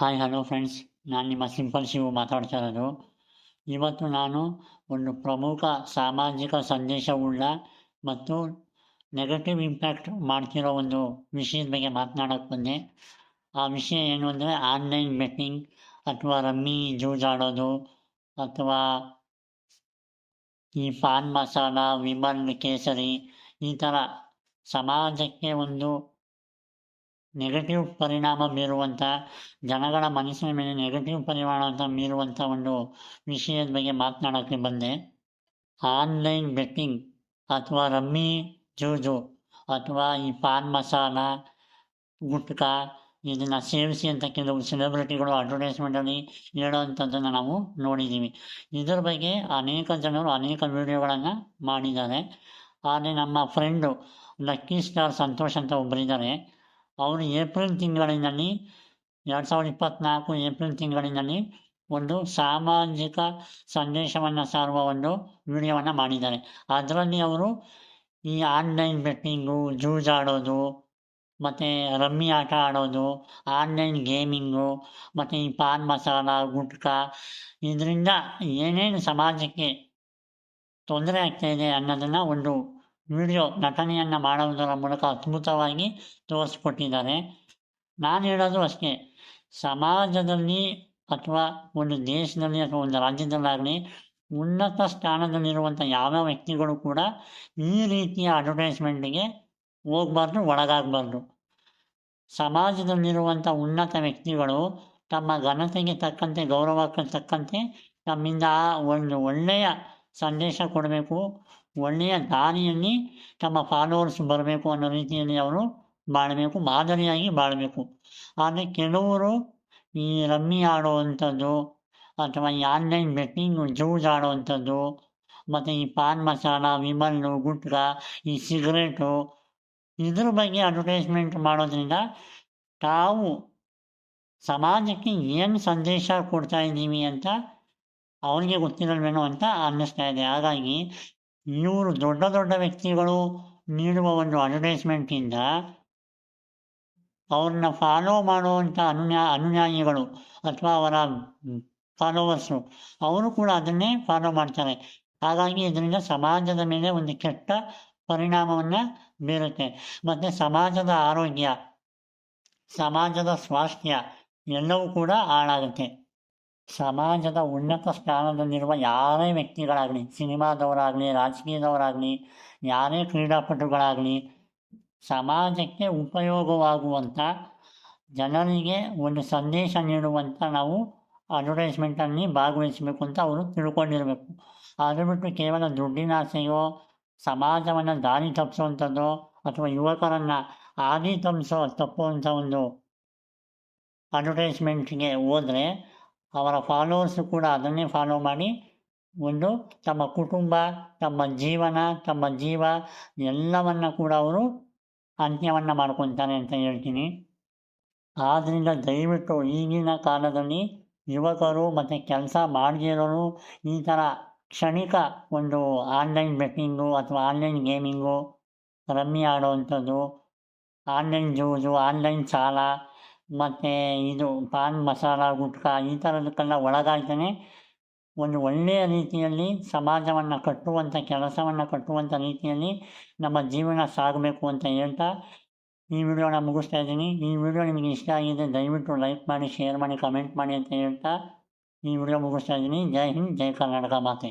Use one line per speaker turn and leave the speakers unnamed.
Hi hello friends ನಾನು ನಿಮ್ಮ simple Shivu ಮಾತಾಡ್ತಾ ಇರೋದು. ಇವತ್ತು ನಾನು ಒಂದು ಪ್ರಮುಖ ಸಾಮಾಜಿಕ ಸಂದೇಶವುಳ್ಳ ಮತ್ತು ನೆಗೆಟಿವ್ ಇಂಪ್ಯಾಕ್ಟ್ ಮಾಡ್ತಿರೋ ಒಂದು ವಿಷಯದ ಬಗ್ಗೆ ಮಾತನಾಡೋಕ್ಕೆ ಬಂದೆ. ಆ ವಿಷಯ ಏನು ಅಂದರೆ ಆನ್ಲೈನ್ ಬೆಟ್ಟಿಂಗ್ ಅಥವಾ ರಮ್ಮಿ ಜೂಜಾಡೋದು ಅಥವಾ ಈ ಪಾನ್ ಮಸಾಲ, ವಿಮಲ್, ಕೇಸರಿ ಈ ಥರ ಸಮಾಜಕ್ಕೆ ಒಂದು ನೆಗೆಟಿವ್ ಪರಿಣಾಮ ಬೀರುವಂಥ ಜನಗಳ ಮನಸ್ಸಿನ ಮೇಲೆ ನೆಗೆಟಿವ್ ಪರಿಣಾಮ ಅಂತ ಬೀರುವಂಥ ಒಂದು ವಿಷಯದ ಬಗ್ಗೆ ಮಾತನಾಡೋಕ್ಕೆ ಬಂದೆ. ಆನ್ಲೈನ್ ಬೆಟ್ಟಿಂಗ್ ಅಥವಾ ರಮ್ಮಿ ಜೂಜು ಅಥವಾ ಈ ಪಾನ್ ಮಸಾಲ, ಗುಟ್ಕಾ ಇದನ್ನು ಸೇವಿಸಿ ಅಂತ ಕೆಲವು ಸೆಲೆಬ್ರಿಟಿಗಳು ಅಡ್ವರ್ಟೈಸ್ಮೆಂಟಲ್ಲಿ ಹೇಳೋವಂಥದ್ದನ್ನು ನಾವು ನೋಡಿದ್ದೀವಿ ಇದರ ಬಗ್ಗೆ ಅನೇಕ ಜನರು ಅನೇಕ ವಿಡಿಯೋಗಳನ್ನು ಮಾಡಿದ್ದಾರೆ. ಆದರೆ ನಮ್ಮ ಫ್ರೆಂಡು ಲಕ್ಕಿ ಸ್ಟಾರ್ ಸಂತೋಷ್ ಅಂತ ಒಬ್ಬರಿದ್ದಾರೆ ಅವರು ಏಪ್ರಿಲ್ ತಿಂಗಳಿನಲ್ಲಿ ಎರಡು ಸಾವಿರದ ಇಪ್ಪತ್ತ್ನಾಲ್ಕು ಏಪ್ರಿಲ್ ತಿಂಗಳಿನಲ್ಲಿ ಒಂದು ಸಾಮಾಜಿಕ ಸಂದೇಶವನ್ನು ಸಾರುವ ಒಂದು ವಿಡಿಯೋವನ್ನು ಮಾಡಿದ್ದಾರೆ. ಅದರಲ್ಲಿ ಅವರು ಈ ಆನ್ಲೈನ್ ಬೆಟ್ಟಿಂಗು ಜೂಜಾಡೋದು ಮತ್ತು ರಮ್ಮಿ ಆಟ ಆಡೋದು, ಆನ್ಲೈನ್ ಗೇಮಿಂಗು, ಮತ್ತು ಈ ಪಾನ್ ಮಸಾಲ, ಗುಟ್ಕಾ, ಇದರಿಂದ ಏನೇನು ಸಮಾಜಕ್ಕೆ ತೊಂದರೆ ಆಗ್ತಾಯಿದೆ ಅನ್ನೋದನ್ನು ಒಂದು ವಿಡಿಯೋ ನಟನೆಯನ್ನು ಮಾಡುವುದರ ಮೂಲಕ ಅದ್ಭುತವಾಗಿ ತೋರಿಸ್ಕೊಟ್ಟಿದ್ದಾರೆ. ನಾನು ಹೇಳೋದು ಅಷ್ಟೇ. ಸಮಾಜದಲ್ಲಿ ಅಥವಾ ಒಂದು ದೇಶದಲ್ಲಿ ಅಥವಾ ಒಂದು ರಾಜ್ಯದಲ್ಲಾಗಲಿ ಉನ್ನತ ಸ್ಥಾನದಲ್ಲಿರುವಂಥ ಯಾವ ವ್ಯಕ್ತಿಗಳು ಕೂಡ ಈ ರೀತಿಯ ಅಡ್ವರ್ಟೈಸ್ಮೆಂಟಿಗೆ ಹೋಗ್ಬಾರ್ದು, ಒಳಗಾಗಬಾರ್ದು. ಸಮಾಜದಲ್ಲಿರುವಂಥ ಉನ್ನತ ವ್ಯಕ್ತಿಗಳು ತಮ್ಮ ಘನತೆಗೆ ತಕ್ಕಂತೆ, ಗೌರವಕ್ಕೆ ತಕ್ಕಂತೆ ತಮ್ಮಿಂದ ಒಂದು ಒಳ್ಳೆಯ ಸಂದೇಶ ಕೊಡಬೇಕು. ಒಳ್ಳೆಯ ದಾರಿಯಲ್ಲಿ ತಮ್ಮ ಫಾಲೋವರ್ಸ್ ಬರಬೇಕು ಅನ್ನೋ ರೀತಿಯಲ್ಲಿ ಅವರು ಬಾಳಬೇಕು ಮಾದರಿಯಾಗಿ ಬಾಳಬೇಕು ಆದರೆ ಕೆಲವರು ಈ ರಮ್ಮಿ ಆಡುವಂಥದ್ದು ಅಥವಾ ಈ ಆನ್ಲೈನ್ ಬೆಟ್ಟಿಂಗ್ ಜೂಜ್ ಆಡುವಂಥದ್ದು ಮತ್ತು ಈ ಪಾನ್ ಮಸಾಲ ವಿಮಲ್ಲು ಗುಟ್ಕಾ ಈ ಸಿಗರೇಟು ಇದ್ರ ಬಗ್ಗೆ ಅಡ್ವರ್ಟೈಸ್ಮೆಂಟ್ ಮಾಡೋದ್ರಿಂದ ತಾವು ಸಮಾಜಕ್ಕೆ ಏನು ಸಂದೇಶ ಕೊಡ್ತಾ ಇದ್ದೀವಿ ಅಂತ ಅವ್ರಿಗೆ ಗೊತ್ತಿರಲ್ವೇನೋ ಅಂತ ಅನ್ನಿಸ್ತಾ ಇದೆ ಹಾಗಾಗಿ ಇವರು ದೊಡ್ಡ ದೊಡ್ಡ ವ್ಯಕ್ತಿಗಳು ನೀಡುವ ಒಂದು ಅಡ್ವರ್ಟೈಸ್ಮೆಂಟಿಂದ ಅವ್ರನ್ನ ಫಾಲೋ ಮಾಡುವಂಥ ಅನುನ್ಯಾ, ಅನುಯಾಯಿಗಳು ಅಥವಾ ಅವರ ಫಾಲೋವರ್ಸು ಅವರು ಕೂಡ ಅದನ್ನೇ ಫಾಲೋ ಮಾಡ್ತಾರೆ. ಹಾಗಾಗಿ ಇದರಿಂದ ಸಮಾಜದ ಮೇಲೆ ಒಂದು ಕೆಟ್ಟ ಪರಿಣಾಮವನ್ನು ಬೀರುತ್ತೆ. ಮತ್ತು ಸಮಾಜದ ಆರೋಗ್ಯ, ಸಮಾಜದ ಸ್ವಾಸ್ಥ್ಯ ಎಲ್ಲವೂ ಕೂಡ ಹಾಳಾಗುತ್ತೆ. ಸಮಾಜದ ಉನ್ನತ ಸ್ಥಾನದಲ್ಲಿರುವ ಯಾರೇ ವ್ಯಕ್ತಿಗಳಾಗಲಿ, ಸಿನಿಮಾದವರಾಗಲಿ, ರಾಜಕೀಯದವರಾಗಲಿ, ಯಾರೇ ಕ್ರೀಡಾಪಟುಗಳಾಗಲಿ, ಸಮಾಜಕ್ಕೆ ಉಪಯೋಗವಾಗುವಂಥ ಜನರಿಗೆ ಒಂದು ಸಂದೇಶ ನೀಡುವಂಥ ನಾವು ಅಡ್ವರ್ಟೈಸ್ಮೆಂಟಲ್ಲಿ ಭಾಗವಹಿಸಬೇಕು ಅಂತ ಅವರು ತಿಳ್ಕೊಂಡಿರಬೇಕು. ಅದು ಬಿಟ್ಟು ಕೇವಲ ದುಡ್ಡಿನ ಆಸೆಯೋ, ಸಮಾಜವನ್ನು ದಾರಿ ತಪ್ಪಿಸುವಂಥದ್ದು, ಅಥವಾ ಯುವಕರನ್ನು ಹಾದಿ ತಪ್ಪಿಸೋ ತಪ್ಪುವಂಥ ಒಂದು ಅಡ್ವರ್ಟೈಸ್ಮೆಂಟ್ಗೆ ಹೋದರೆ ಅವರ ಫಾಲೋವರ್ಸು ಕೂಡ ಅದನ್ನೇ ಫಾಲೋ ಮಾಡಿ ಒಂದು ತಮ್ಮ ಕುಟುಂಬ, ತಮ್ಮ ಜೀವನ, ತಮ್ಮ ಜೀವ ಎಲ್ಲವನ್ನು ಕೂಡ ಅವರು ಅಂತ್ಯವನ್ನು ಮಾಡ್ಕೊತಾರೆ ಅಂತ ಹೇಳ್ತೀನಿ. ಆದ್ದರಿಂದ ದಯವಿಟ್ಟು ಈಗಿನ ಕಾಲದಲ್ಲಿ ಯುವಕರು ಮತ್ತು ಕೆಲಸ ಮಾಡದಿರೋರು ಈ ಥರ ಕ್ಷಣಿಕ ಒಂದು ಆನ್ಲೈನ್ ಬೆಟ್ಟಿಂಗು ಅಥವಾ ಆನ್ಲೈನ್ ಗೇಮಿಂಗು ರಮ್ಮಿ ಆಡುವಂಥದ್ದು ಆನ್ಲೈನ್ ಜೂಜು ಆನ್ಲೈನ್ ಸಾಲ ಮತ್ತು ಇದು ಪಾನ್ ಮಸಾಲ ಗುಟ್ಕಾ ಈ ಥರದಕ್ಕೆಲ್ಲ ಒಳಗಾಗ್ತಾನೆ ಒಂದು ಒಳ್ಳೆಯ ರೀತಿಯಲ್ಲಿ ಸಮಾಜವನ್ನು ಕಟ್ಟುವಂಥ ಕೆಲಸವನ್ನು ಕಟ್ಟುವಂಥ ರೀತಿಯಲ್ಲಿ ನಮ್ಮ ಜೀವನ ಸಾಗಬೇಕು ಅಂತ ಹೇಳ್ತಾ ಈ ವಿಡಿಯೋನ ಮುಗಿಸ್ತಾ ಇದ್ದೀನಿ. ಈ ವಿಡಿಯೋ ನಿಮಗೆ ಇಷ್ಟ ಆಗಿದೆ ದಯವಿಟ್ಟು ಲೈಕ್ ಮಾಡಿ, ಶೇರ್ ಮಾಡಿ, ಕಮೆಂಟ್ ಮಾಡಿ ಅಂತ ಹೇಳ್ತಾ ಈ ವಿಡಿಯೋ ಮುಗಿಸ್ತಾ ಇದ್ದೀನಿ. ಜೈ ಹಿಂದ್, ಜೈ ಕರ್ನಾಟಕ ಮಾತೆ.